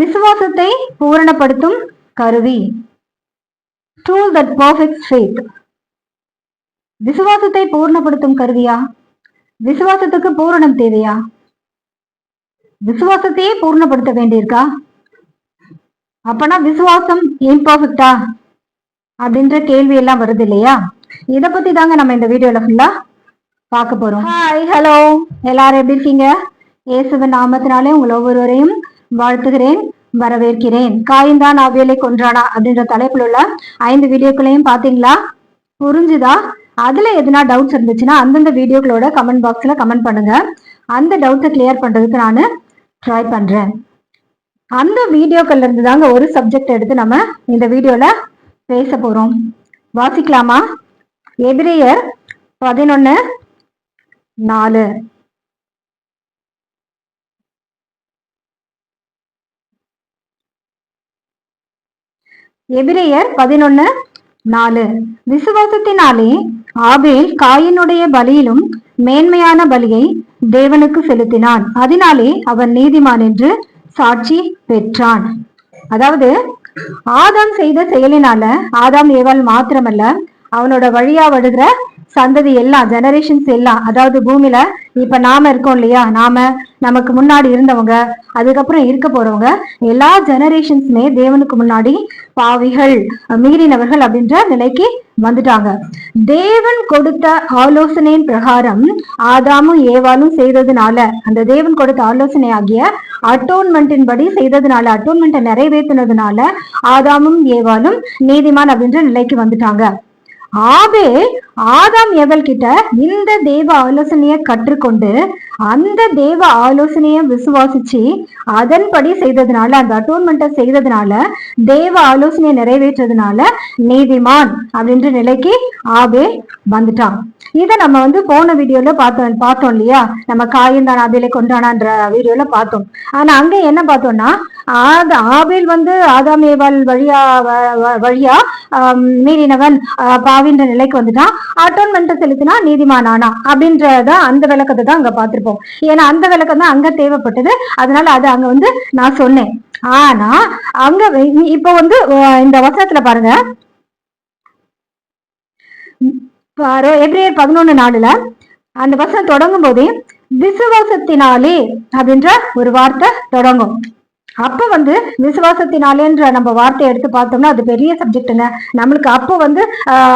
விசுவாசத்தை பூரணப்படுத்தும் கருவி. Tool that perfect faith விசுவாசத்தை பூர்ணப்படுத்தும் கருவியா? விசுவாசத்துக்கு பூரணம் தேவையா? விசுவாசத்தையே பூர்ணப்படுத்த வேண்டியிருக்கா? அப்பனா விசுவாசம் இம்பர்ஃபெக்டா அப்படின்ற கேள்வி எல்லாம் வருது இல்லையா? இத பத்தி தாங்க நம்ம இந்த வீடியோல ஃபுல்லா பார்க்க போறோம். ஹாய் ஹலோ எல்லாரும் எப்படி இருக்கீங்க? இயேசுவின் நாமத்தினாலே உங்கள் ஒவ்வொருவரையும் வாழ்த்துகிறேன் வரவேற்கிறேன். காயந்தான் அவியலை கொன்றானா அப்படின்ற தலைப்புல உள்ள ஐந்து வீடியோக்களையும் பாத்தீங்களா புரிஞ்சுதா? அதுல எதுனா டவுட்ஸ் இருந்துச்சுன்னா அந்தந்த வீடியோக்களோட கமெண்ட் பாக்ஸ்ல கமெண்ட் பண்ணுங்க. அந்த டவுட்ஸை கிளியர் பண்றதுக்கு நான் ட்ரை பண்றேன். அந்த வீடியோக்கள்ல இருந்து தாங்க ஒரு சப்ஜெக்ட் எடுத்து நம்ம இந்த வீடியோல பேச போறோம். வாசிக்கலாமா? எபிரியர் பதினொன்னு நாலு. எபிரேயர் பதினொன்னு நாலு. விசுவாசத்தினாலே ஆபேல் காயினுடைய பலியிலும் மேன்மையான பலியை தேவனுக்கு செலுத்தினான். அதனாலே அவன் நீதிமான் என்று சாட்சி பெற்றான். அதாவது ஆதாம் செய்த செயலினால ஆதாம் ஏவாள் மாத்திரமல்ல அவனோட வழியா வருகிற சந்ததி எல்லாம் ஜெனரேஷன்ஸ் எல்லாம் அதாவது பூமியில இப்ப நாம இருக்கோம் இல்லையா? நாம நமக்கு முன்னாடி இருந்தவங்க அதுக்கப்புறம் இருக்க போறவங்க எல்லா ஜெனரேஷன்ஸுமே தேவனுக்கு முன்னாடி பாவிகள் மீறினவர்கள் அப்படின்ற நிலைக்கு வந்துட்டாங்க. தேவன் கொடுத்த ஆலோசனையின் பிரகாரம் ஆதாமும் ஏவாலும் செய்ததுனால அந்த தேவன் கொடுத்த ஆலோசனை ஆகிய அட்டோன்மெண்ட்டின் படி செய்ததுனால அட்டோன்மெண்ட்டை நிறைவேற்றினதுனால ஆதாமும் ஏவாலும் நீதிமான் அப்படின்ற நிலைக்கு வந்துட்டாங்க. ஆவே ஆதாம் எவல் கிட்ட இந்த தேவ ஆலோசனைய கற்றுக்கொண்டு அந்த தேவ ஆலோசனையை விசுவாசிச்சு அதன்படி செய்ததுனால அந்த அட்டோன்மெண்ட்டை செய்ததுனால தேவ ஆலோசனையை நிறைவேற்றதுனால நீதிமான் அப்படின்ற நிலைக்கு ஆபே வந்துட்டான். இதை நம்ம வந்து போன வீடியோல பார்த்தோம் பார்த்தோம் இல்லையா? நம்ம காயந்தான் ஆபேலை கொண்டானான்ற வீடியோல பார்த்தோம். ஆனா அங்க என்ன பார்த்தோம்னா ஆத ஆபேல் வந்து ஆதாமேவால் வழியா வழியா மீறினவன் பாவின்ற நிலைக்கு வந்துட்டான். அட்டோன்மெண்ட் செலுத்தினா நீதிமான் ஆனா அப்படின்றத அந்த விளக்கத்தை தான் அங்க பார்த்திருப்போம். ஏன்னா அந்த விளக்கம் தான் அங்க தேவைப்பட்டது. அதனால அது அங்க வந்து நான் சொன்னேன். ஆனா அங்க இப்ப வந்து இந்த வசனத்துல பாருங்க. எப்ரியர் பதினொன்னு நாலுல அந்த வசனம் தொடங்கும் போதே விசுவாசத்தினாலே அப்படின்ற ஒரு வார்த்தை தொடங்கும். அப்ப வந்து விசுவாசத்தினாலேன்ற நம்ம வார்த்தையை எடுத்து பார்த்தோம்னா அது பெரிய சப்ஜெக்ட்ங்க நம்மளுக்கு அப்போ வந்து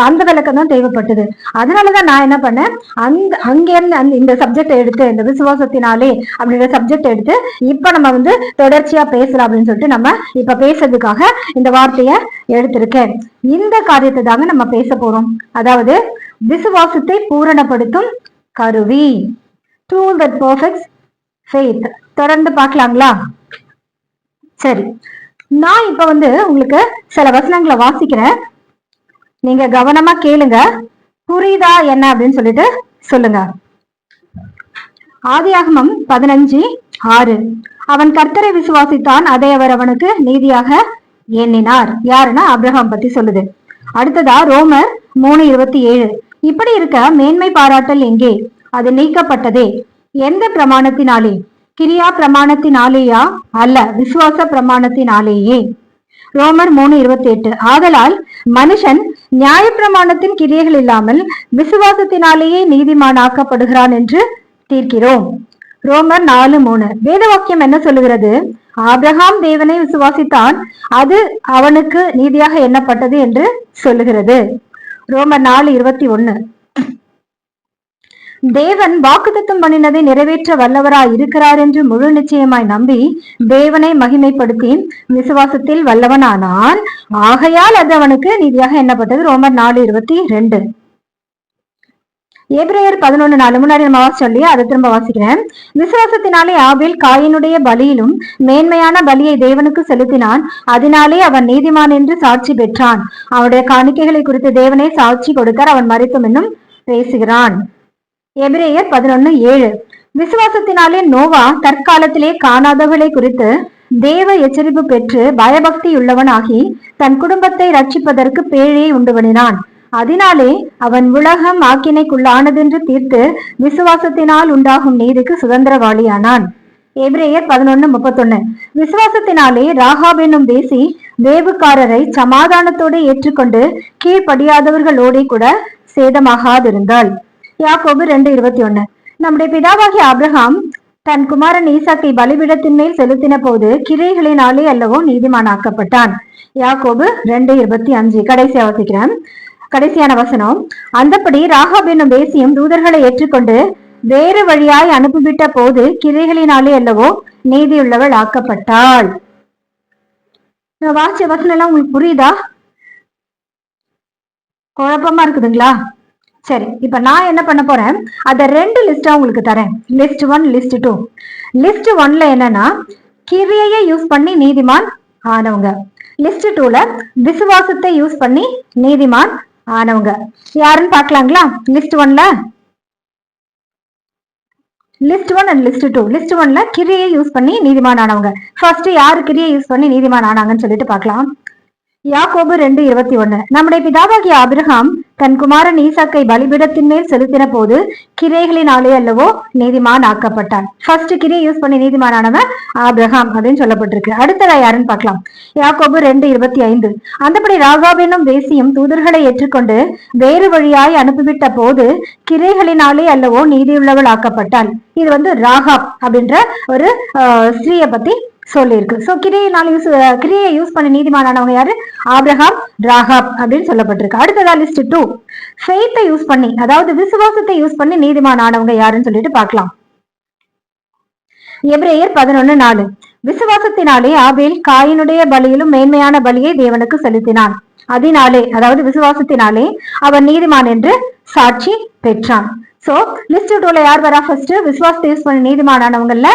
அந்த விளக்கம் தான் தேவைப்பட்டது. அதனாலதான் நான் என்ன பண்ணேன்? அந்த அங்கேருந்து அந்த இந்த சப்ஜெக்ட் எடுத்து இந்த விசுவாசத்தினாலே அப்படின்ற சப்ஜெக்ட் எடுத்து இப்ப நம்ம வந்து தொடர்ச்சியா பேசலாம் அப்படின்னு சொல்லிட்டு நம்ம இப்ப பேசுறதுக்காக இந்த வார்த்தைய எடுத்திருக்கேன். இந்த காரியத்தை தாங்க நம்ம பேச போறோம். அதாவது விசுவாசத்தை பூரணப்படுத்தும் கருவி. டூல் தட் பர்ஃபெக்ட் ஃபேத் தொடர்ந்து பார்க்கலாங்களா? சரி. நான் இப்ப வந்து உங்களுக்கு சில வசனங்களை வாசிக்கிறேன். நீங்க கவனமா கேளுங்க. புரியுதா என்ன அப்படின்னு சொல்லிட்டு சொல்லுங்க. ஆதியாகமம் பதினஞ்சு ஆறு. அவன் கர்த்தரை விசுவாசித்தான் அதை அவர் அவனுக்கு நீதியாக எண்ணினார். யாருன்னா அப்ரஹாம் பத்தி சொல்லுது. அடுத்ததா ரோமர் மூணு இருபத்தி ஏழு. இப்படி இருக்க மேன்மை பாராட்டல் எங்கே? அது நீக்கப்பட்டதே. எந்த பிரமாணத்தினாலே? கிரியா பிரமாணத்தினாலேயா? அல்ல விசுவாச பிரமாணத்தினாலேயே. ரோமர் மூணு இருபத்தி எட்டு ஆதலால் மனுஷன் நியாய பிரமாணத்தின் கிரியைகள் இல்லாமல் விசுவாசத்தினாலேயே நீதிமானாக்கப்படுகிறான் என்று தீர்க்கிறோம். ரோமர் நாலு மூணு. வேத வாக்கியம் என்ன சொல்லுகிறது? ஆபிரகாம் தேவனை விசுவாசித்தான் அது அவனுக்கு நீதியாக எண்ணப்பட்டது என்று சொல்லுகிறது. ரோமர் நாலு இருபத்தி ஒன்னு. தேவன் வாக்குத்தத்தம் பண்ணினதை நிறைவேற்ற வல்லவராய் இருக்கிறார் என்று முழு நிச்சயமாய் நம்பி தேவனை மகிமைப்படுத்தி விசுவாசத்தில் வல்லவனானான் ஆகையால் அது அவனுக்கு நீதியாக எண்ணப்பட்டது. ரோமர் நாலு இருபத்தி ரெண்டு. ஏப்ரேயர் பதினொன்னு நாலு முன்னாடி நம்ம சொல்லி அதை திரும்ப வாசிக்கிறேன். விசுவாசத்தினாலே ஆபில் காயினுடைய பலியிலும் மேன்மையான பலியை தேவனுக்கு செலுத்தினான். அதனாலே அவன் நீதிமான் என்று சாட்சி பெற்றான். அவனுடைய காணிக்கைகளை குறித்து தேவனே சாட்சி கொடுத்தார். அவன் மறித்தும் என்னும் பேசுகிறான். எபிரேயர் பதினொன்னு ஏழு. விசுவாசத்தினாலே நோவா தற்காலத்திலே காணாதவர்களை குறித்து தேவ எச்சரிப்பு பெற்று பயபக்தி உள்ளவனாகி தன் குடும்பத்தை ரட்சிப்பதற்கு பேழையை உண்டு பண்ணினான். அதனாலே அவன் உலகம் ஆக்கினைக்குள்ளானதென்று தீர்த்து விசுவாசத்தினால் உண்டாகும் நீதிக்கு சுதந்திரவாளியானான். எபிரேயர் பதினொன்னு முப்பத்தொன்னு. விசுவாசத்தினாலே ராகாப் என்னும் தேசி வேவுக்காரரை சமாதானத்தோடு ஏற்றுக்கொண்டு கீழ்ப்படியாதவர்களோடே கூட சேதமாகாதிருந்தாள். யாக்கோபு ரெண்டு இருபத்தி ஒன்னு நம்முடைய பிதாவாகிய அப்ரஹாம் தன் குமாரன் ஈசாக்கை பலிபீடத்தின் மேல் செலுத்தின போது கிரைகளினாலே அல்லவோ நீதிமானாக்கப்பட்டான் யாக்கோபு ரெண்டு இருபத்தி அஞ்சு. கடைசியா வசிக்கிறேன் கடைசியான வசனம். அந்தபடி ராகாப் என்னும் தேசியம் தூதர்களை ஏற்றுக்கொண்டு வேறு வழியாய் அனுப்பிவிட்ட போது கிரைகளினாலே அல்லவோ நீதியுள்ளவள் ஆக்கப்பட்டாள். நான் வாசிச்ச வசனம் எல்லாம் உங்களுக்கு புரியுதா? குழப்பமா இருக்குதுங்களா? சரி இப்ப நான் என்ன பண்ண போறேன்? அத ரெண்டு லிஸ்டா உங்களுக்கு தரேன். List one list two list ஒன்ல என்னன்னா கிரியையை யூஸ் பண்ணி நீதிமான் ஆனவங்க. லிஸ்ட் டூல விசுவாசத்தை யூஸ் பண்ணி நீதிமான் ஆனவங்க. யாருன்னு பாக்கலாங்களா லிஸ்ட் ஒன்ல list one and list two list ஒன்ல கிரியை யூஸ் பண்ணி நீதிமான் ஆனவங்க. ஃபர்ஸ்ட் யாரு கிரியை யூஸ் பண்ணி நீதிமான் ஆனாங்கன்னு சொல்லிட்டு பார்க்கலாம். யாக்கோபு ரெண்டு இருபத்தி ஒன்னு. நம்முடைய பிதாவாகிய அபிரஹாம் தன் குமாரன் ஈசாக்கை பலிபீடத்தின் மேல் செலுத்தின போது கிரைகளினாலே அல்லவோ நீதிமான் ஆக்கப்பட்டான் ஃபர்ஸ்ட் கிரியை யூஸ் பண்ணி நீதிமான் ஆனவன் ஆபிரகாம் அப்படின்னு சொல்லப்பட்டிருக்கு. அடுத்ததா யாருன்னு பார்க்கலாம். யாக்கோபு ரெண்டு இருபத்தி ஐந்து. அந்தபடி ராகாப் வேசியும் தூதர்களை ஏற்றுக்கொண்டு வேறு வழியாய் அனுப்பிவிட்ட போது கிரைகளினாலே அல்லவோ நீதியுள்ளவள் ஆக்கப்பட்டாள். இது வந்து ராகாப் அப்படின்ற ஒரு ஸ்திரீயை பத்தி சொல்லியிருக்கு. ஸோ கிரியையினால யூஸ் கிரியை யூஸ் பண்ண நீதிமானவங்க யாரு? ஆப்ரஹாம் ராகாப் அப்படின்னு சொல்லப்பட்டிருக்கு. அடுத்ததா லிஸ்ட் டூ ஃபெய்த்தை யூஸ் பண்ணி அதாவது விசுவாசத்தை யூஸ் பண்ணி நீதிமானானவங்க யாருன்னு சொல்லிட்டு பார்க்கலாம். எப்ரேயர் பதினொன்னு நாலு. விசுவாசத்தினாலே ஆபேல் காயினுடைய பலியிலும் மேன்மையான பலியை தேவனுக்கு செலுத்தினான். அதனாலே அதாவது விசுவாசத்தினாலே அவன் நீதிமான் என்று சாட்சி பெற்றான். சோ லிஸ்ட் டூல யார் வரா ஃபர்ஸ்ட் விசுவாசத்தை யூஸ் பண்ணி நீதிமானவங்கல்ல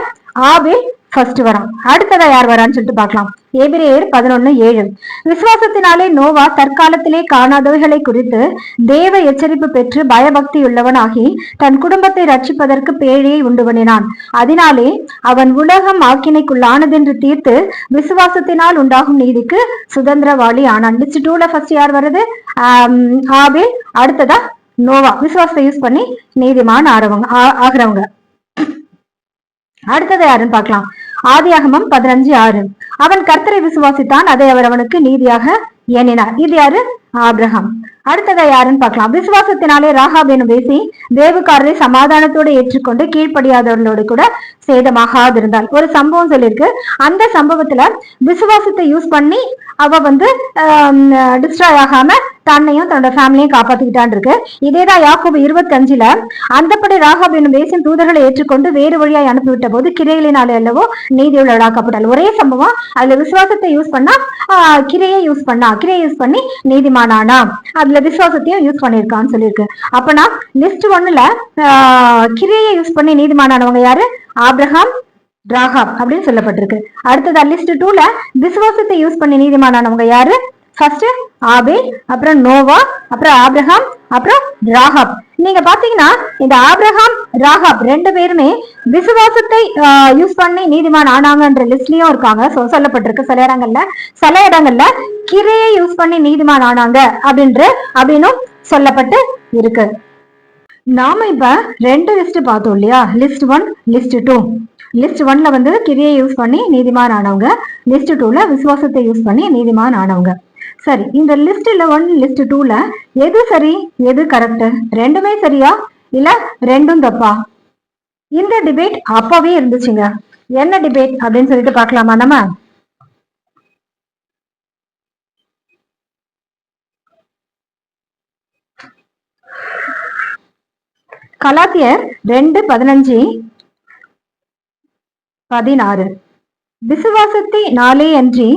ஆபேல் ஃபர்ஸ்ட் வரான் அடுத்ததா யார் வரான்னு சொல்லிட்டு பார்க்கலாம். ஏபிரேயர் பதினொன்னு ஏழு. விசுவாசத்தினாலே நோவா தற்காலத்திலே காணாதவைகளை குறித்து தேவ எச்சரிப்பு பெற்று பயபக்தி உள்ளவனாகி தன் குடும்பத்தை ரட்சிப்பதற்கு பேழையை உண்டு பண்ணினான் அதனாலே அவன் உலகம் ஆக்கினைக்குள்ளானதென்று தீர்த்து விசுவாசத்தினால் உண்டாகும் நீதிக்கு சுதந்திரவாளி ஆனான். லிஸ்ட் டூல ஃபர்ஸ்ட் யார் வருது ஆஹ் ஆபேல். அடுத்ததா நோவா. விசுவாசத்தை யூஸ் பண்ணி நீதிமான் ஆறவங்க ஆகிறவங்க ஆகுறவங்க. அடுத்தது யாருன்னு பார்க்கலாம். ஆதியாகமம் பதினஞ்சு ஆறு. அவன் கர்த்தரை விசுவாசித்தான் அதை அவர் அவனுக்கு நீதியாக எண்ணினார். இது யாரு? ஆப்ரஹாம் அடுத்ததா யாருன்னு பார்க்கலாம். விசுவாசத்தினாலே ராகாப் எனும் பேசி தேவக்காரரை சமாதானத்தோடு ஏற்றுக்கொண்டு கீழ்ப்படியாதவர்களோடு கூட சேதமாகாதிருந்தாள் ஒரு சம்பவம் சொல்லியிருக்கு. அந்த சம்பவத்துல விசுவாசத்தை யூஸ் பண்ணி அவ வந்து டிஸ்ட்ராய் ஆகாம தன்னையும் தன்னோட ஃபேமிலியும் காப்பாத்திக்கிட்டான் இருக்கு. இதேதான் யாக்கோபு இருபத்தி அஞ்சுல அந்தப்படி ராகாப் என்னும் தேசம் தூதர்களை ஏற்றுக்கொண்டு வேறு வழியாய் அனுப்பிவிட்ட போது கிரைகளினாலே அல்லவோ நீதி உள்ளடாக்கப்பட்டாள் ஒரே சம்பவம் அதுல விசுவாசத்தை யூஸ் பண்ணா கிரையை யூஸ் பண்ணா. கிரையை யூஸ் பண்ணி நீதி நீதிமானானா அதுல விசுவாசத்தையும் யூஸ் பண்ணியிருக்கான்னு சொல்லியிருக்கு. அப்பனா லிஸ்ட் ஒண்ணுல ஆஹ், யூஸ் பண்ணி நீதிமானவங்க யாரு? ஆப்ரஹாம் ராகாப் அப்படின்னு சொல்லப்பட்டிருக்கு. அடுத்ததா லிஸ்ட் டூல விசுவாசத்தை யூஸ் பண்ணி நீதிமானவங்க யாரு? ஃபர்ஸ்ட் ஆபேல் அப்புறம் நோவா அப்புறம் ஆப்ரஹாம் அப்புறம் ராகாப் நீங்க பாத்தீங்கன்னா இந்த ஆப்ரஹாம் ராகாப் ரெண்டு பேருமே விசுவாசத்தை யூஸ் பண்ணி நீதிமான் ஆனாங்கன்ற லிஸ்ட்லயும் இருக்காங்க. சொல்லப்பட்டிருக்கு சில இடங்கள்ல. சில இடங்கள்ல கிரையை யூஸ் பண்ணி நீதிமான் ஆனாங்க அப்படின்ற அப்படின்னும் சொல்லப்பட்டு இருக்கு. நாம இப்ப ரெண்டு லிஸ்ட் பார்த்தோம் இல்லையா? List one list two list ஒன்ல வந்து கிரியை யூஸ் பண்ணி நீதிமான் ஆனவங்க. லிஸ்ட் டூல விசுவாசத்தை யூஸ் பண்ணி நீதிமான் ஆனவங்க. சரி இந்த லிஸ்ட்ல ஒன் லிஸ்ட் டூல எது சரி எது கரெக்ட் ரெண்டுமே சரியா? இல்ல ரெண்டும் தப்பா? இந்த டிபேட் அப்பவே இருந்துச்சுங்க. என்ன டிபேட் அப்படின்னு சொல்லிட்டு பார்க்கலாமா நம்ம? கலாத்தியர் ரெண்டு பதினஞ்சு பதினாறு. விசுவாசத்தை நாளே அன்றி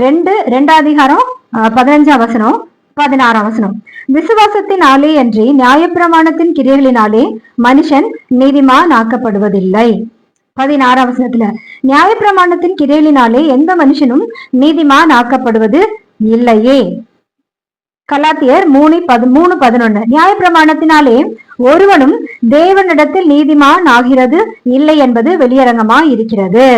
ரெண்டு ரெண்டாம் அதிகாரம் பதினஞ்சாம் வசனம் பதினாறாம் வசனம். விசுவாசத்தினாலே அன்றி நியாயப்பிரமாணத்தின் கிரியைகளினாலே மனுஷன் நீதிமான் ஆக்கப்படுவதில்லை பதினாறாம் வசனத்துல நியாயப்பிரமாணத்தின் கிரியைகளினாலே எந்த மனுஷனும் நீதிமான் ஆக்கப்படுவது இல்லையே. கலாத்தியர் மூணு பது மூணு பதினொன்னு. நியாயப்பிரமாணத்தினாலே ஒருவனும் தேவனிடத்தில் நீதிமான் ஆகிறது இல்லை என்பது வெளியரங்கமா இருக்கிறது.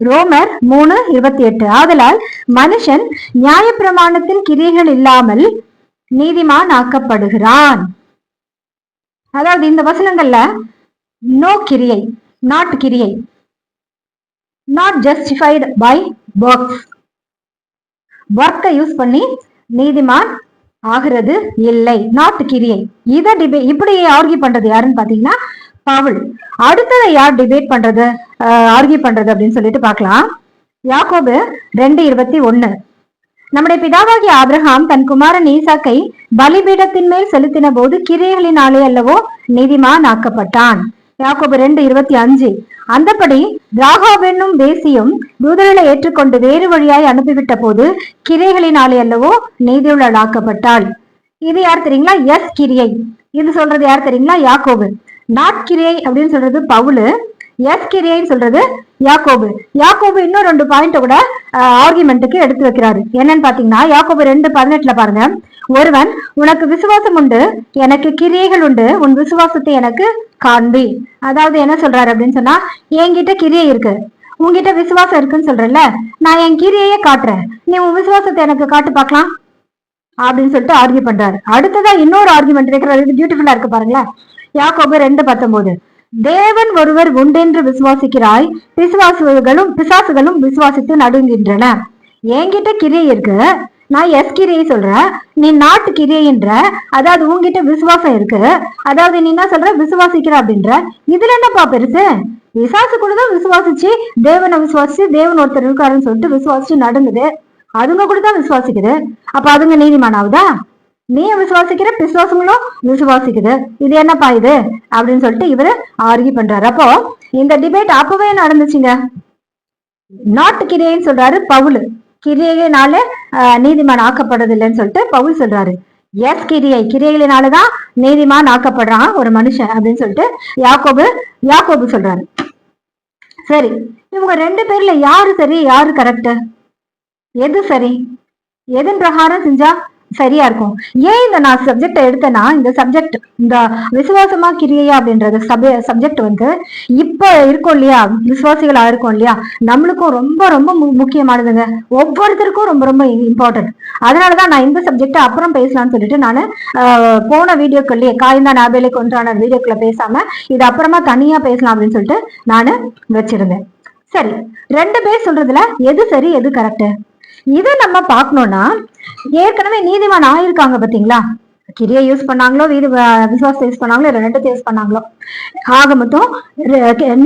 ரோமர் மூணு இருபத்தி எட்டு. ஆதலால் மனுஷன் நியாயப்பிரமாணத்தின் கிரியைகள் இல்லாமல் நீதிமான் ஆக்கப்படுகிறான். அதாவது இந்த வசனங்கள்ல நோ கிரியை நாட் கிரியை நாட் ஜஸ்டிஃபைடு பை ஒர்க்ஸ் ஒர்க்கை யூஸ் பண்ணி நீதிமான் ஆகிறது இல்லை. நாட் கிரியை. இதை டிபே இப்படி ஆர்கியூ பண்றது யாருன்னு பாத்தீங்கன்னா பவுல் அடுத்ததை யார் டிபேட் பண்றது ஆர்கியூ பண்றது அப்படின்னு சொல்லிட்டு பார்க்கலாம். யாக்கோபு ரெண்டு இருபத்தி ஒன்னு நம்முடைய பிதாவாகிய ஆபிரகாம் தன் குமாரன் ஈசாக்கை பலிபீடத்தின் மேல் செலுத்தின போது கிரியைகளினாலே அல்லவோ நீதிமான் ஆக்கப்பட்டான் யாக்கோபு ரெண்டு இருபத்தி அஞ்சு. அந்தபடி ராகாவென்னும் தேசியும் தூதர்களை ஏற்றுக்கொண்டு வேறு வழியாய் அனுப்பிவிட்ட போது கிரைகளினாலே அல்லவோ நீதியுள்ளாக்கப்பட்டாள் இது யார் தெரியுங்களா? எஸ் கிரியை. இது சொல்றது யார் தெரியுங்களா? யாக்கோபு. நாட் கிரியை அப்படின்னு சொல்றது பவுலு எஸ் கிரியைன்னு சொல்றது யாக்கோபு. யாக்கோபு இன்னும் ரெண்டு பாயிண்ட் கூட ஆர்குமெண்ட்டுக்கு எடுத்து வைக்கிறாரு. என்னன்னு பாத்தீங்கன்னா யாக்கோபு ரெண்டு பதினெட்டுல பாருங்க. ஒருவன் உனக்கு விசுவாசம் உண்டு எனக்கு கிரியைகள் உண்டு உன் விசுவாசத்தை எனக்கு காண்பி. அதாவது என்ன சொல்றாரு அப்படின்னு சொன்னா என்கிட்ட கிரியை இருக்கு. உன்கிட்ட விசுவாசம் இருக்குன்னு சொல்றல நான் என் கிரியையே காட்டுறேன். நீ உன் விசுவாசத்தை எனக்கு காட்டு பார்க்கலாம். அப்படின்னு சொல்லிட்டு ஆர்கியூ பண்றாரு. அடுத்ததா இன்னொரு ஆர்குமெண்ட் வைக்கிறாரு. இது பியூட்டிஃபுல்லா இருக்கு பாருங்களேன். யாக்கோபு ரெண்டு பத்தொன்பது. தேவன் ஒருவர் உண்டென்று விசுவாசிக்கிறாய் பிசுவாசுகளும் பிசாசுகளும் விசுவாசித்து நடுங்கின்றன என்கிட்ட கிரியை இருக்கு. நான் எஸ் கிரியை சொல்றேன். நீ நாட்டு கிரியைன்ற அதாவது உங்ககிட்ட விசுவாசம் இருக்கு. அதாவது நீ என்ன சொல்ற? விசுவாசிக்கிற அப்படின்ற. இதுல என்னப்பா பெருசு? விசாசு கூட தான் விசுவாசிச்சு தேவனை விசுவாசிச்சு தேவன் ஒருத்தர் இருக்காருன்னு சொல்லிட்டு விசுவாசிச்சு நடுங்குது அதுங்க கூட தான் விசுவாசிக்குது. அப்ப அதுங்க நீதிமானாவுதா? நீ விசுவாசிக்கிற விசுவாசங்களும் விசுவாசிக்குது. இது என்னப்பா இது? அப்படின்னு சொல்லிட்டு இவரு ஆர்கி பண்றாரு. அப்போ இந்த டிபேட் அப்பவே நடந்துச்சுங்க. நாட்டு கிரியைன்னு சொல்றாரு பவுலு. கிரியையினால நீதிமான் ஆக்கப்படுறதில்லைன்னு சொல்லிட்டு பவுல் சொல்றாரு. எஸ் கிரியை. கிரியைகளினாலதான் நீதிமான் ஆக்கப்படுறான் ஒரு மனுஷன் அப்படின்னு சொல்லிட்டு யாக்கோபு யாக்கோபு சொல்றாரு. சரி இவங்க ரெண்டு பேர்ல யாரு சரி யாரு கரெக்ட் எது சரி? எதன் பிரகாரம் செஞ்சா சரியா இருக்கும். ஏன் இந்த நான் சப்ஜெக்ட் எடுத்தேன்னா இந்த சப்ஜெக்ட் இந்த விசுவாசமா கிரியையா அப்படின்றது சப்ஜெக்ட் வந்து இப்ப இருக்கும் இல்லையா? விசுவாசிகளா இருக்கும் இல்லையா? நம்மளுக்கும் ரொம்ப ரொம்ப முக்கியமானதுங்க. ஒவ்வொருத்தருக்கும் ரொம்ப ரொம்ப இம்பார்ட்டன்ட் அதனாலதான் நான் இந்த சப்ஜெக்ட் அப்புறம் பேசலாம்னு சொல்லிட்டு நான் போன வீடியோக்குள்ளேயே காய்ந்தா நாபேலை கொன்றான வீடியோக்குள்ள பேசாம இது அப்புறமா தனியா பேசலாம் அப்படின்னு சொல்லிட்டு நான் வச்சிருந்தேன். சரி ரெண்டு பேர் சொல்றதுல எது சரி எது கரெக்ட் இதை நம்ம பார்க்கணும்னா ஏற்கனவே நீதிமான் ஆயிருக்காங்க பாத்தீங்களா கிரியை யூஸ் பண்ணாங்களோ வீடு விசுவாசம் யூஸ் பண்ணாங்களோ ரெண்டு யூஸ் பண்ணாங்களோ? ஆக மொத்தம்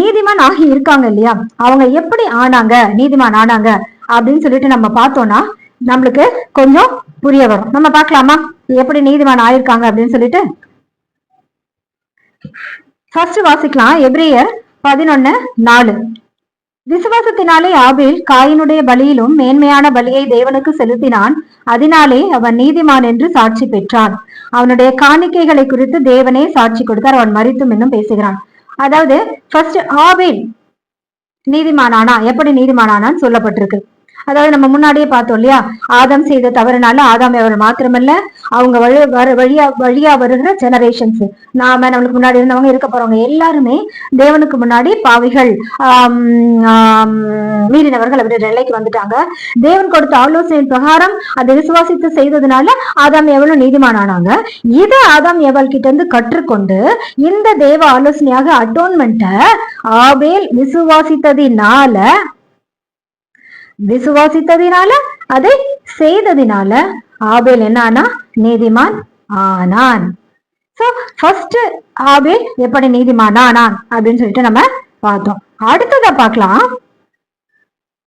நீதிமான் ஆகி இருக்காங்க இல்லையா? அவங்க எப்படி ஆனாங்க நீதிமான் ஆனாங்க அப்படின்னு சொல்லிட்டு நம்ம பார்த்தோம்னா நம்மளுக்கு கொஞ்சம் புரிய வரும். நம்ம பார்க்கலாமா? எப்படி நீதிமான் ஆயிருக்காங்க அப்படின்னு சொல்லிட்டு? ஃபர்ஸ்ட் வாசிக்கலாம். எப்ரியர் பதினொன்னு நாலு. விசுவாசத்தினாலே ஆபேல் காயினுடைய பலியிலும் மேன்மையான பலியை தேவனுக்கு செலுத்தினான். அதனாலே அவன் நீதிமான் என்று சாட்சி பெற்றான். அவனுடைய காணிக்கைகளை குறித்து தேவனே சாட்சி கொடுத்தார். அவன் மறித்தும் இன்னும் பேசுகிறான். அதாவது ஃபர்ஸ்ட் ஆபேல் நீதிமானானா? எப்படி நீதிமானானான்னு சொல்லப்பட்டிருக்கு. அதாவது நம்ம முன்னாடியே பார்த்தோம் இல்லையா? ஆதம் செய்த தவறுனால ஆதாம் அவர் மாத்திரமல்ல அவங்க வழி வர வழியா வழியா வருகிற ஜெனரேஷன்ஸ் நாம நம்மளுக்கு முன்னாடி இருந்தவங்க இருக்க போறவங்க எல்லாருமே தேவனுக்கு முன்னாடி பாவிகள் மீறினவர்கள் அவருடைய நிலைக்கு வந்துட்டாங்க. தேவன் கொடுத்த ஆலோசனை பிரகாரம் அதை விசுவாசித்து செய்ததுனால ஆதாம் எவ்வளவு நீதிமானானாங்க. இதை ஆதாம் எவள் கிட்ட இருந்து கற்றுக்கொண்டு இந்த தேவ ஆலோசனையாக அட்டோன்மெண்ட்டை ஆபேல் விசுவாசித்ததினால விசுவாசித்ததினால அதை செய்ததினால ஆபேல் என்னானா நீதிமான் ஆனான். சோ ஃபர்ஸ்ட் ஆபேல் எப்படி நீதிமான் ஆனான் அப்படின்னு சொல்லிட்டு நம்ம பார்த்தோம். அடுத்ததா பார்க்கலாம்.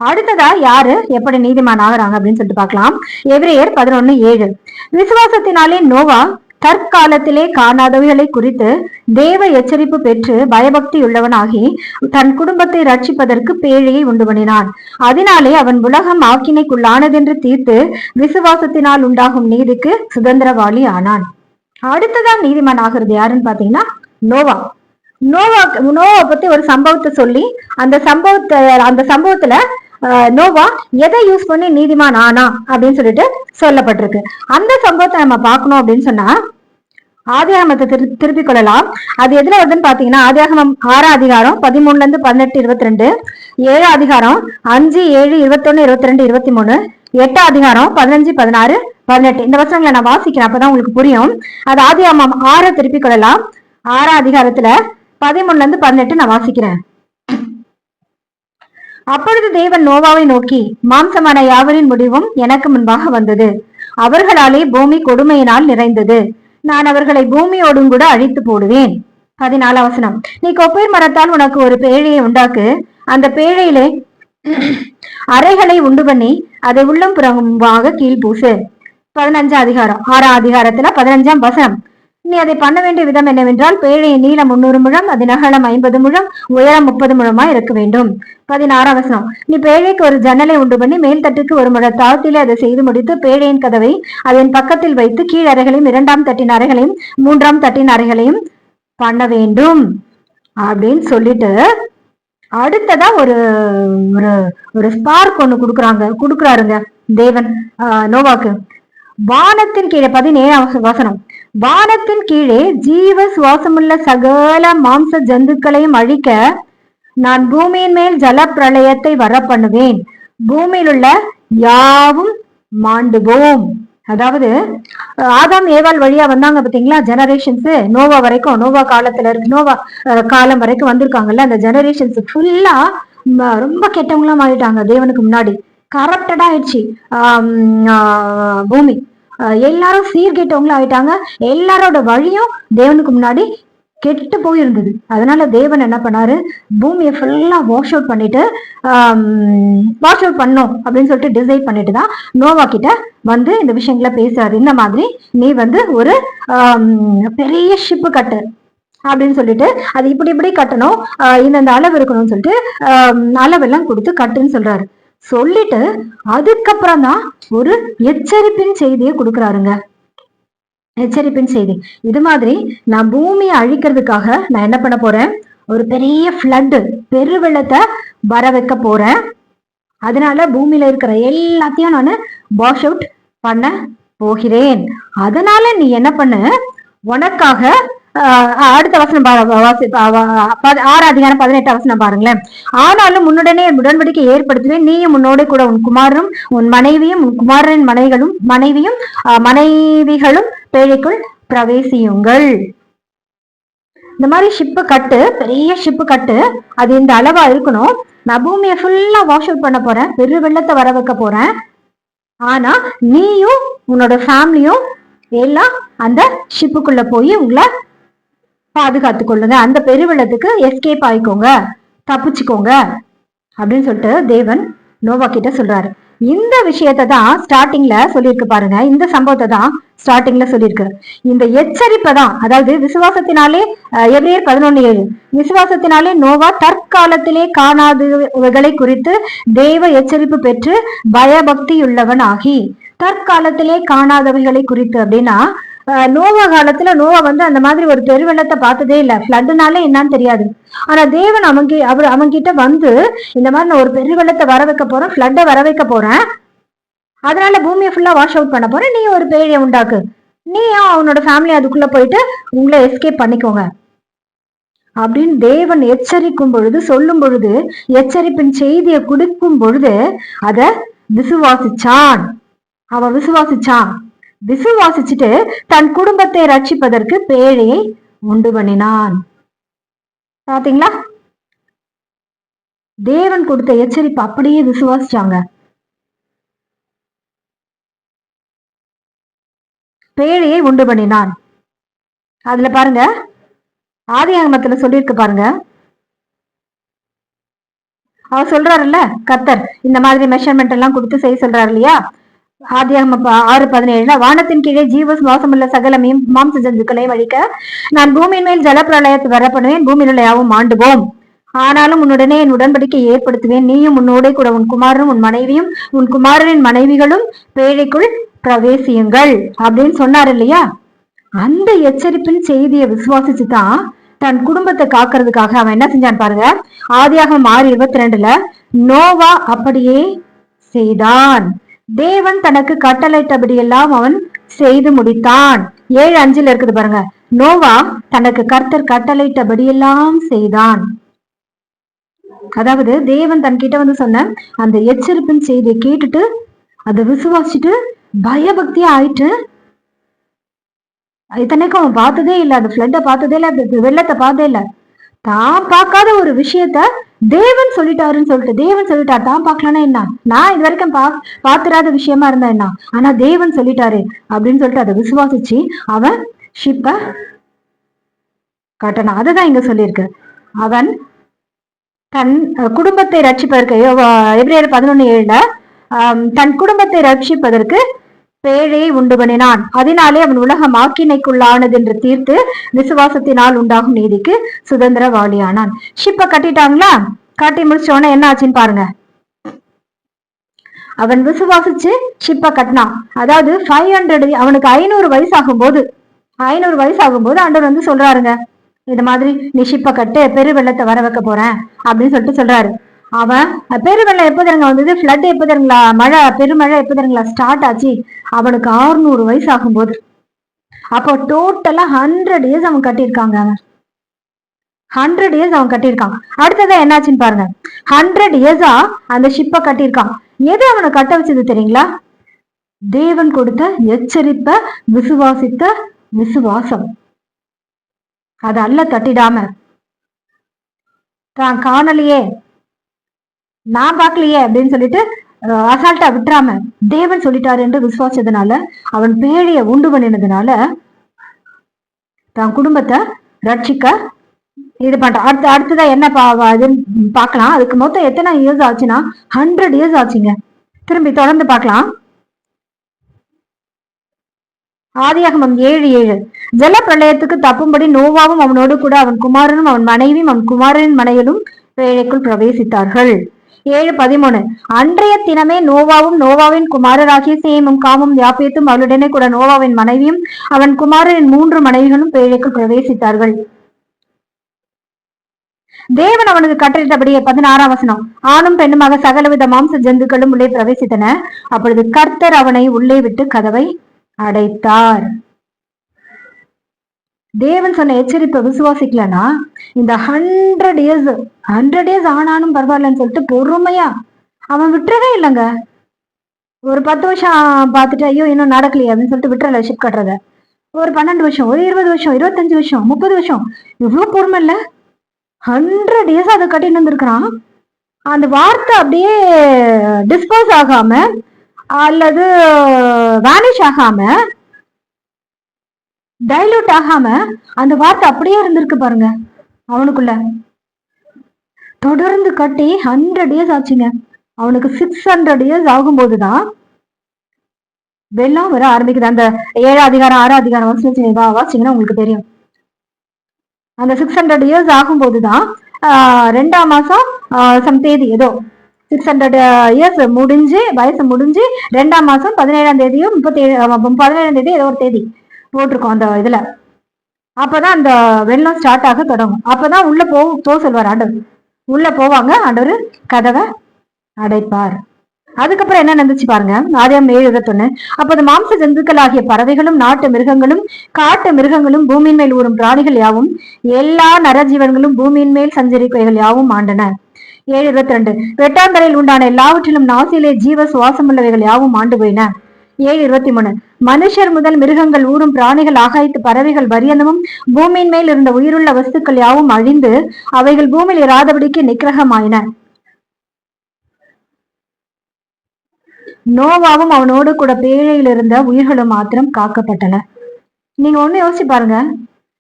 அடுத்ததா யாரு எப்படி நீதிமான் ஆகிறாங்க அப்படின்னு சொல்லிட்டு பார்க்கலாம். எவ்ரியர் பதினொன்னு ஏழு. விசுவாசத்தினாலே நோவா தற்காலத்திலே காணாதவைகளை குறித்து தேவ எச்சரிப்பு பெற்று பயபக்தி உள்ளவனாகி தன் குடும்பத்தை ரட்சிப்பதற்கு பேழையை உண்டு பண்ணினான். அதனாலே அவன் உலகம் ஆக்கினைக்குள்ளானதென்று தீர்த்து விசுவாசத்தினால் உண்டாகும் நீதிக்கு சுதந்திரவாளி ஆனான். அடுத்ததான் நீதிமான் ஆகிறது யாருன்னு பாத்தீங்கன்னா நோவா. நோவா நோவா பத்தி ஒரு சம்பவத்தை சொல்லி அந்த சம்பவத்தை அந்த சம்பவத்துல நோவா எதை யூஸ் பண்ணி நீதிமான் ஆனா? அப்படின்னு சொல்லிட்டு சொல்லப்பட்டிருக்கு. அந்த சம்பவத்தை நம்ம பார்க்கணும் அப்படின்னு சொன்னா ஆதியாகமத்தை திரு திருப்பிக் கொள்ளலாம். அது எதுல வருதுன்னு பாத்தீங்கன்னா ஆதியாகமம் ஆறாம் அதிகாரம் பதிமூணுல இருந்து பதினெட்டு இருபத்தி ரெண்டு ஏழு அதிகாரம் அஞ்சு ஏழு இருபத்தொன்னு இருபத்தி ரெண்டு இருபத்தி மூணு எட்டாம் அதிகாரம் பதினஞ்சு பதினாறு பதினெட்டு. இந்த வசனங்களை நான் வாசிக்கிறேன் அப்பதான் உங்களுக்கு புரியும். அது ஆதி அம்மா ஆற திருப்பிக் கொள்ளலாம். ஆறாம் அதிகாரத்துல பதிமூணுல இருந்து பதினெட்டு நான் வாசிக்கிறேன். அப்பொழுது தேவன் நோவாவை நோக்கி மாம்சமான யாவரின் முடிவும் எனக்கு முன்பாக வந்தது. அவர்களாலே பூமி கொடுமையினால் நிறைந்தது. நான் அவர்களை பூமியோடும் கூட அழித்து போடுவேன். பதினாலாம் வசனம். நீ கொப்பை மரத்தால் உனக்கு ஒரு பேழையை உண்டாக்கு. அந்த பேழையிலே அறைகளை உண்டு பண்ணி அதை உள்ளம் புறமாக கீழ் பூசு. பதினஞ்சாம் அதிகாரம். ஆறாம் அதிகாரத்துல பதினஞ்சாம் வசனம். நீ அதை பண்ண வேண்டிய விதம் என்னவென்றால் பேழையின் நீளம் முன்னூறு முழம் அதன் அகலம் ஐம்பது முழம் உயரம் முப்பது முழமா இருக்க வேண்டும். பதினாறாம் வசனம். நீ பேழைக்கு ஒரு ஜன்னலை உண்டு பண்ணி மேல் தட்டுக்கு ஒரு முழ தாழ்த்திலே அதை செய்து முடித்து பேழையின் கதவை அதன் பக்கத்தில் வைத்து கீழ் அறைகளையும் இரண்டாம் தட்டின் அறைகளையும் மூன்றாம் தட்டின் அறைகளையும் பண்ண வேண்டும். அப்படின்னு சொல்லிட்டு அடுத்ததா ஒரு ஒரு ஒரு ஸ்பார்க் ஒண்ணு கொடுக்குறாங்க கொடுக்குறாருங்க தேவன் நோவாக்கு. வானத்தின் கீழே பதினேழாம் வசனம். வானத்தின் கீழே ஜீவ சுவாசமுள்ள சகல மாம்ச ஜந்துக்களையும் அழிக்க நான் பூமியின் மேல் ஜல பிரளயத்தை வர பண்ணுவேன் பூமியில் உள்ள யாவும் மாண்டுவோம். அதாவது ஆதாம் ஏவாள் வழியா வந்தாங்க பாத்தீங்களா? ஜெனரேஷன்ஸ் நோவா வரைக்கும் நோவா காலத்துல இருக்கு நோவா காலம் வரைக்கும் வந்திருக்காங்கல்ல அந்த ஜெனரேஷன்ஸ் ஃபுல்லா ரொம்ப கெட்டவங்களா மாறிட்டாங்க தேவனுக்கு முன்னாடி. கரப்டடா ஆயிடுச்சு. பூமி. எல்லாரும் சீர்கேட்டவங்களும் ஆயிட்டாங்க. எல்லாரோட வழியும் தேவனுக்கு முன்னாடி கெட்டு போயிருந்தது. அதனால தேவன் என்ன பண்ணாரு? பூமியை ஃபுல்லா வாஷ் அவுட் பண்ணிட்டு வாஷ் அவுட் பண்ணும் அப்படின்னு சொல்லிட்டு டிசைட் பண்ணிட்டு தான் நோவா கிட்ட வந்து இந்த விஷயங்களை பேசுறாரு. இந்த மாதிரி நீ வந்து ஒரு பெரிய ஷிப்பு கட்டு அப்படின்னு சொல்லிட்டு அது இப்படி இப்படி கட்டணும். இந்தந்த அளவு இருக்கணும்னு சொல்லிட்டு அளவெல்லாம் கொடுத்து கட்டுன்னு சொல்றாரு. சொல்லிட்டு அதுக்கப்புறம் தான் ஒரு எச்சரிப்பின் செய்தியை கொடுக்குறாருங்க. எச்சரிப்பின் செய்தி. இது மாதிரி நான் பூமியை அழிக்கிறதுக்காக நான் என்ன பண்ண போறேன்? ஒரு பெரிய ஃப்ளட்டு பெருவெள்ளத்தை வர வைக்க போறேன். அதனால பூமியில இருக்கிற எல்லாத்தையும் நான் வாஷ் அவுட் பண்ண போகிறேன். அதனால நீ என்ன பண்ண? உனக்காக அடுத்த வசனம் ஆறு அதிகாரம் பதினெட்டு வசனம் பாருங்களேன். ஆனாலும் முன்னுடனே உடன்படிக்கை ஏற்படுத்துவேன். நீயும் உன்னோட கூட உன் குமாரும் உன் மனைவியும் உன் குமாரனின் மனைகளும் மனைவியும் மனைவிகளும் பேழைக்குள் பிரவேசியுங்கள். இந்த மாதிரி ஷிப்பு கட்டு பெரிய ஷிப்பு கட்டு அது இந்த அளவா இருக்கணும். நான் பூமியை ஃபுல்லா வாஷ் அவுட் பண்ண போறேன். பெரு வெள்ளத்தை வர வைக்க போறேன். ஆனா நீயும் உன்னோட ஃபேமிலியும் எல்லாம் அந்த ஷிப்புக்குள்ள போய் உங்களை பாதுகாத்து கொள்ளுங்க. அந்த பெருவெள்ளத்துக்கு எஸ்கேப் ஆயிக்கோங்க. தப்பிச்சுக்கோங்க. அப்படின்னு சொல்லிட்டு தேவன் நோவா கிட்ட சொல்றாரு. இந்த விஷயத்தை தான் ஸ்டார்டிங்ல சொல்லியிருக்கு பாருங்க. இந்த சம்பவத்தை தான் ஸ்டார்டிங்ல சொல்லியிருக்கு. இந்த எச்சரிப்பை தான் அதாவது விசுவாசத்தினாலே எவ்ரியர் பதினொன்னு ஏழு விசுவாசத்தினாலே நோவா தற்காலத்திலே காணாதவைகளை குறித்து தெய்வ எச்சரிப்பு பெற்று பயபக்தி உள்ளவன் ஆகி தற்காலத்திலே காணாதவைகளை குறித்து அப்படின்னா நோவா காலத்துல நோவா வந்து அந்த மாதிரி ஒரு பெருவெள்ளத்தை பார்த்ததே இல்ல. ஃப்ளட்னாலே என்னன்னு தெரியாது. ஆனா தேவன் அவங்க அவர் அவங்கிட்ட வந்து இந்த மாதிரி நான் ஒரு பெருவெள்ளத்தை வர வைக்க போறேன் ஃப்ளட்டை வர வைக்க போறேன். அதனால பூமியை ஃபுல்லா வாஷ் அவுட் பண்ண போறேன். நீ ஒரு பேழையை உண்டாக்கு. நீ அவனோட ஃபேமிலி அதுக்குள்ள போயிட்டு உங்களை எஸ்கேப் பண்ணிக்கோங்க. அப்படின்னு தேவன் எச்சரிக்கும் பொழுது சொல்லும் பொழுது எச்சரிப்பின் செய்தியை கொடுக்கும் பொழுது அத விசுவாசிச்சான். அவன் விசுவாசிச்சான். விசுவாசிச்சுட்டு தன் குடும்பத்தை ரட்சிப்பதற்கு பேழையை உண்டு பண்ணினான். பாத்தீங்களா? தேவன் கொடுத்த எச்சரிப்பு அப்படியே விசுவாசிச்சாங்க. பேழையை உண்டு பண்ணினான். அதுல பாருங்க ஆதி ஆகமத்துல சொல்லியிருக்கு பாருங்க. அவர் சொல்றாருல்ல கத்தர் இந்த மாதிரி மெஷர்மெண்ட் எல்லாம் கொடுத்து செய்ய சொல்றாரு இல்லையா? ஆதியாகம ஆறு பதினேழுல வானத்தின் கீழே ஜீவ சுவாசமுள்ள சகலமையும் மாம்ச ஜந்துக்களையும் அழிக்க நான் பூமியின் மேல் ஜலப்பிரளயத்தை வர பண்ணுவேன் பூமியில் உள்ள யாவும் ஆண்டுவோம் ஆனாலும் உன்னுடனே என் உடன்படிக்கை ஏற்படுத்துவேன். நீயும் உன்னோட கூட உன் குமாரனும் உன் மனைவியும் உன் குமாரனின் மனைவிகளும் பேழைக்குள் பிரவேசியுங்கள். அப்படின்னு சொன்னார் இல்லையா? அந்த எச்சரிப்பின் செய்தியை விசுவாசிச்சு தான் தன் குடும்பத்தை காக்குறதுக்காக அவன் என்ன செஞ்சான் பாருங்க? ஆதியாக ஆறு இருபத்தி ரெண்டுல நோவா அப்படியே செய்தான். தேவன் தனக்கு கட்டளையிட்டபடியெல்லாம் அவன் செய்து முடித்தான். ஏழு அஞ்சுல இருக்குது பாருங்க. நோவா தனக்கு கர்த்தர் கட்டளையிட்டபடியெல்லாம் செய்தான். அதாவது தேவன் தன்கிட்ட வந்து சொன்ன அந்த எச்சரிப்பின் செய்தியை கேட்டுட்டு அதை விசுவாசிச்சுட்டு பயபக்தியா ஆயிட்டு இத்தனைக்கும் அவன் பார்த்ததே இல்லை. அந்த ஃப்ளட்டை பார்த்ததே இல்லை. அந்த வெள்ளத்தை பார்த்ததே இல்லை. தான் பார்க்காத ஒரு விஷயத்த தேவன் சொல்லிட்டாருன்னு சொல்லிட்டு தேவன் சொல்லிட்டார் தான் பார்க்கலன்னா என்ன? நான் இது வரைக்கும் பா பாத்துராத விஷயமா இருந்தா என்ன? ஆனா தேவன் சொல்லிட்டாரு அப்படின்னு சொல்லிட்டு அதை விசுவாசிச்சு அவன் ஷிப்ப கட்டணும். அதுதான் இங்க சொல்லியிருக்கு. அவன் தன் அஹ், குடும்பத்தை ரட்சிப்பதற்கு எப்ரேயர் பதினொன்னு ஏழுல தன் குடும்பத்தை ரட்சிப்பதற்கு பேழையை உண்டு பண்ணினான். அதனாலே அவன் உலகம் ஆக்கினைக்குள்ளானது என்று தீர்த்து விசுவாசத்தினால் உண்டாகும் நீதிக்கு சுதந்திரவாளியானான். ஷிப்ப கட்டிட்டாங்களா? கட்டி முடிச்சோடனே என்ன ஆச்சுன்னு பாருங்க. அவன் விசுவாசிச்சு ஷிப்ப கட்டினான். அதாவது ஃபைவ் ஹண்ட்ரட் அவனுக்கு ஐநூறு வயசு ஆகும்போது ஐநூறு வயசு ஆகும்போது ஆண்டவர் வந்து சொல்றாருங்க இது மாதிரி நீ ஷிப்ப கட்டு பெரு வெள்ளத்தை வர வைக்க போறேன் அப்படின்னு சொல்லிட்டு சொல்றாரு. அவன் பெருவெள்ளம் எப்போ தருங்க வந்தது? ஃப்ளட் எப்போ தருங்களா மழை பெருமழை எப்போ தருங்களா ஸ்டார்ட் ஆச்சு. அவனுக்கு 600 வயசு ஆகும்போது. அப்போ டோட்டலா ஹண்ட்ரட் இயர்ஸ் அவன் கட்டியிருக்காங்க அவன். ஹண்ட்ரட் இயர்ஸ் அவன் கட்டியிருக்கான். அடுத்ததான் என்னாச்சுன்னு பாருங்க. ஹண்ட்ரட் இயர்ஸா அந்த ஷிப்பை கட்டியிருக்கான். எது அவனை கட்ட வச்சது தெரியுங்களா? தேவன் கொடுத்த எச்சரிப்ப விசுவாசித்த விசுவாசம். அது அல்ல தட்டிடாம தான் காணலையே. நான் பார்க்கலையே அப்படின்னு சொல்லிட்டு அசால்ட்டா விட்டுறாம தேவன் சொல்லிட்டாரு என்று விசுவாசத்தினால அவன் பேழைய உண்டு பண்ணினதுனால தன் குடும்பத்தை ரட்சிக்க இது பண்ணுறான் அடுத்து அடுத்ததா என்ன பா இதுன்னு பார்க்கலாம். அதுக்கு மொத்தம் எத்தனை இயர்ஸ் ஆச்சுன்னா ஹண்ட்ரட் இயர்ஸ் ஆச்சுங்க. திரும்பி தொடர்ந்து பார்க்கலாம். ஆதியாகமம் ஏழு ஏழு. ஜல பிரளயத்துக்கு தப்பும்படி நோவாவும் அவனோடு கூட அவன் குமாரனும் அவன் மனைவியும் அவன் குமாரனின் மனைவிலும் பேழைக்குள் பிரவேசித்தார்கள். ஏழு பதிமூணு. அன்றைய தினமே நோவாவும் நோவாவின் குமாரராகிய சேமும் காமும் யாப்பேத்தும் அவளுடனே கூட நோவாவின் மனைவியும் அவன் குமாரனின் மூன்று மனைவிகளும் பேழைக்குள் பிரவேசித்தார்கள். தேவன் அவனுக்கு கட்டளிட்டபடியே பதினாறாம் வசனம். ஆணும் பெண்ணுமாக சகலவித மாம்ச ஜந்துக்களும் உள்ளே பிரவேசித்தன. அப்பொழுது கர்த்தர் அவனை உள்ளே விட்டு கதவை அடைத்தார். தேவன் சொன்ன எச்சரிப்பை விசுவாசிக்கலனா இந்த ஹண்ட்ரட் இயர்ஸ் ஹண்ட்ரட் இயர்ஸ் ஆனாலும் பரவாயில்லன்னு சொல்லிட்டு பொறுமையா அவன் விட்டுறவே இல்லைங்க. ஒரு பத்து வருஷம் பார்த்துட்டு ஐயோ இன்னும் நடக்கலையே அப்படின்னு சொல்லிட்டு விட்டுறல ஷிப் கட்டுறத. ஒரு பன்னெண்டு வருஷம் ஒரு இருபது வருஷம் இருபத்தஞ்சு வருஷம் முப்பது வருஷம் இவ்வளோ பொறுமை இல்லை. ஹண்ட்ரட் இயர்ஸ் அதை கட்டின்னு வந்திருக்கிறான். அந்த வார்த்தை அப்படியே டிஸ்போஸ் ஆகாம அல்லது வேனிஷ் ஆகாம டைலூட் ஆகாம அந்த வார்த்தை அப்படியே இருந்திருக்கு பாருங்க. அவனுக்குள்ள. தொடர்ந்து கட்டி ஹண்ட்ரட் இயர்ஸ் ஆச்சுங்க. அவனுக்கு சிக்ஸ் ஹண்ட்ரட் இயர்ஸ் ஆகும்போது தான் வெள்ளம் வர ஆரம்பிக்குது. அந்த ஏழு அதிகாரம் ஆறு அதிகாரம் வாசிச்சு உங்களுக்கு தெரியும். அந்த சிக்ஸ் ஹண்ட்ரட் இயர்ஸ் ஆகும்போது தான் ரெண்டாம் மாசம் சம் தேதி ஏதோ. சிக்ஸ் ஹண்ட்ரட் இயர்ஸ் முடிஞ்சு வயசு முடிஞ்சு ரெண்டாம் மாசம் பதினேழாம் தேதியோ முப்பத்தி ஏழு பதினேழாம் தேதி ஏதோ ஒரு தேதி. போட்டிருக்கோம் அந்த இதுல. அப்பதான் அந்த வெள்ளம் ஸ்டார்ட் ஆக தொடங்கும். அப்பதான் உள்ள போ தோ சொல்வார் ஆண்டவர். உள்ள போவாங்க ஆண்டவர் கதவை அடைப்பார். அதுக்கப்புறம் என்ன நடந்துச்சு பாருங்க ஆதியம் ஏழு இருபத்தொன்னு. அப்போது மாம்ச ஜந்துக்கள் ஆகிய பறவைகளும் நாட்டு மிருகங்களும் காட்டு மிருகங்களும் பூமியின் மேல் ஊறும் பிராணிகள் யாவும் எல்லா நரஜீவன்களும் பூமியின் மேல் சஞ்சரிப்பைகள் யாவும் ஆண்டன. ஏழு இருபத்தி ரெண்டு வெட்டாந்தரையில் உண்டான எல்லாவற்றிலும் நாசியிலே ஜீவ சுவாசமுள்ளவைகள் யாவும் ஆண்டு போயின. ஏழு இருபத்தி மூணு. மனுஷர் முதல் மிருகங்கள் ஊறும் பிராணிகள் ஆகாய்த்து பறவைகள் பரியந்தமும் பூமியின் மேல் இருந்த உயிருள்ள வஸ்துக்கள் யாவும் அழிந்து அவைகள் பூமியில் இராதபடிக்கு நிக்கிரகமாயின. நோவாவும் அவனோடு கூட பேழையில் இருந்த உயிர்களும் மாத்திரம் காக்கப்பட்டன. நீங்க ஒண்ணு யோசிச்சு பாருங்க.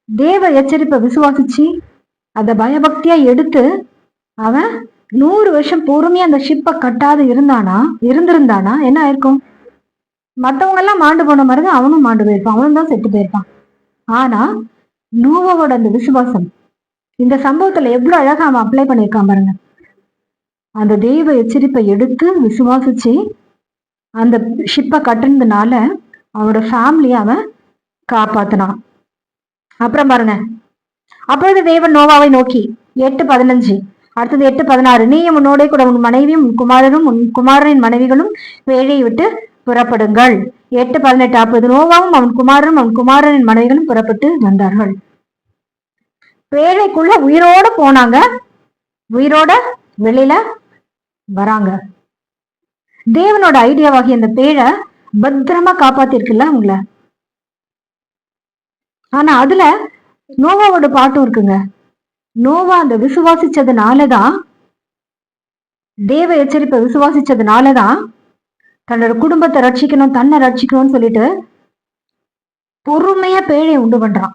தேவ எச்சரிப்பை விசுவாசிச்சு அதை பயபக்தியா எடுத்து அவன் நூறு வருஷம் பொறுமையா அந்த ஷிப்பை கட்டாது இருந்தானா இருந்திருந்தானா என்ன ஆயிருக்கும்? மற்றவங்கெல்லாம் மாண்டு போன மாதிரி தான் அவனும் மாண்டு போயிருப்பான். அவனும் தான் செத்து போயிருப்பான். ஆனா நோவாவோட அந்த விசுவாசம் இந்த சம்பவத்துல எவ்வளவு அழகா அவன் அப்ளை பண்ணியிருக்கான் பாருங்க. அந்த தெய்வ எச்சரிப்பை எடுத்து விசுவாசிச்சு அந்த ஷிப்பை கட்டுனதுனால அவனோட ஃபேமிலியை அவன் காப்பாத்தினான். அப்புறம் பாருங்க. அப்பொழுது தேவன் நோவாவை நோக்கி எட்டு பதினஞ்சு அடுத்தது எட்டு பதினாறு நீயும் உன்னோட கூட உன் மனைவியும் உன் குமாரனும் உன் குமாரனின் மனைவிகளும் வேலையை விட்டு புறப்படுங்கள். எட்டு பதினெட்டு அப்போது நோவாவும் அவன் குமாரனும் அவன் குமாரனின் மனைவிகளும் புறப்பட்டு வந்தார்கள். பேழைக்குள்ள உயிரோட போனாங்க. உயிரோட வெளியில வராங்க. தேவனோட ஐடியாவாகிய இந்த பேழை பத்திரமா காப்பாத்திருக்குல்ல உங்களை ஆனா அதுல நோவாவோட பாட்டும் இருக்குங்க. நோவா அந்த விசுவாசிச்சதுனாலதான் தேவ எச்சரிப்பை விசுவாசிச்சதுனாலதான் தன்னோட குடும்பத்தை ரட்சிக்கணும் தன்னை ரட்சிக்கணும்னு சொல்லிட்டு பொறுமையா பேழையை உண்டு பண்றான்.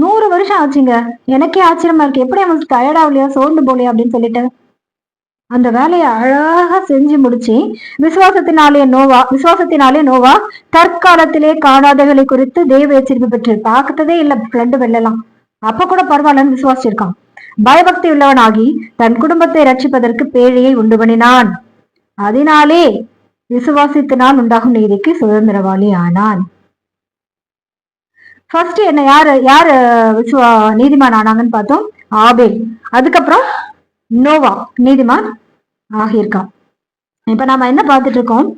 நூறு வருஷம் ஆச்சுங்க. எனக்கே ஆச்சரியமா இருக்கு. எப்படி அவன் டயர்டாகலையா சோர்ந்து போலையா அப்படின்னு சொல்லிட்டு. அந்த வேலையை அழகா செஞ்சு முடிச்சு விசுவாசத்தினாலே நோவா விசுவாசத்தினாலே நோவா தற்காலத்திலே காணாதகளை குறித்து தெய்வ எச்சரிப்பு பெற்று பார்த்ததே இல்ல பிளட் வெள்ளலாம் அப்ப கூட பரவாயில்லன்னு விசுவாசிச்சிருக்கான். பயபக்தி உள்ளவனாகி தன் குடும்பத்தை ரட்சிப்பதற்கு பேழையை உண்டு பண்ணினான். அதனாலே விசுவாசித்தினால் உண்டாகும் நீதிக்கு சுதந்திரவாளி ஆனான் ஃபர்ஸ்ட் என்ன யார் யார் விசுவா நீதிமான் ஆனாங்கன்னு பார்த்தோம்? ஆபேல். அதுக்கப்புறம் நோவா நீதிமான் ஆகியிருக்கான். இப்ப நாம என்ன பார்த்துட்டு இருக்கோம்?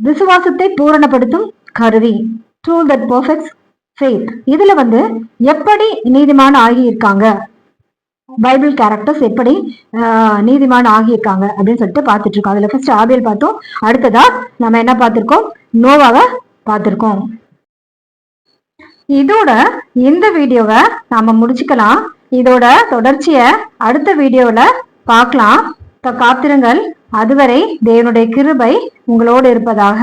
விசுவாசத்தை பூரணப்படுத்தும் கருவி டூல் தட் பர்ஃபெக்ட் ஃபெய்த் இதுல வந்து எப்படி நீதிமான் ஆகியிருக்காங்க? பைபிள் கேரக்டர்ஸ் எப்படி நீதிமான் ஆகியிருக்காங்க அப்படின்னு சொல்லிட்டு பார்த்துட்டு இருக்கோம். அதுல ஃபர்ஸ்ட் ஆபியல் பார்த்தோம். அடுத்ததா நம்ம என்ன பார்த்திருக்கோம்? நோவாவை பார்த்திருக்கோம். இதோட இந்த வீடியோவை நாம முடிச்சுக்கலாம். இதோட தொடர்ச்சிய அடுத்த வீடியோல பார்க்கலாம். காத்திருங்கள். அதுவரை தேவனுடைய கிருபை உங்களோடு இருப்பதாக.